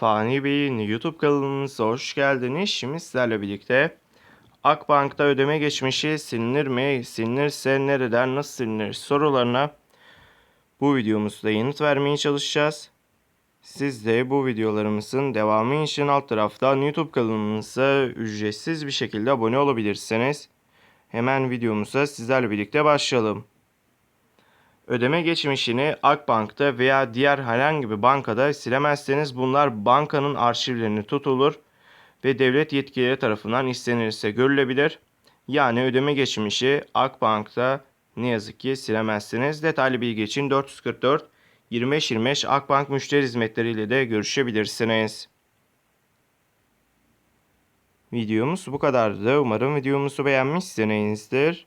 Fani Bey'in YouTube kanalımıza hoş geldiniz. Şimdi sizlerle birlikte Akbank'ta ödeme geçmişi silinir mi? Silinirse nereden, nasıl silinir sorularına bu videomuzda yanıt vermeye çalışacağız. Siz de bu videolarımızın devamı için alt taraftan YouTube kanalımıza ücretsiz bir şekilde abone olabilirsiniz. Hemen videomuza sizlerle birlikte başlayalım. Ödeme geçmişini Akbank'ta veya diğer herhangi bir bankada silemezseniz bunlar bankanın arşivlerini tutulur ve devlet yetkilileri tarafından istenirse görülebilir. Yani ödeme geçmişi Akbank'ta ne yazık ki silemezsiniz. Detaylı bilgi için 444 25 25 Akbank müşteri hizmetleriyle de görüşebilirsiniz. Videomuz bu kadardı. Umarım videomuzu beğenmişsinizdir.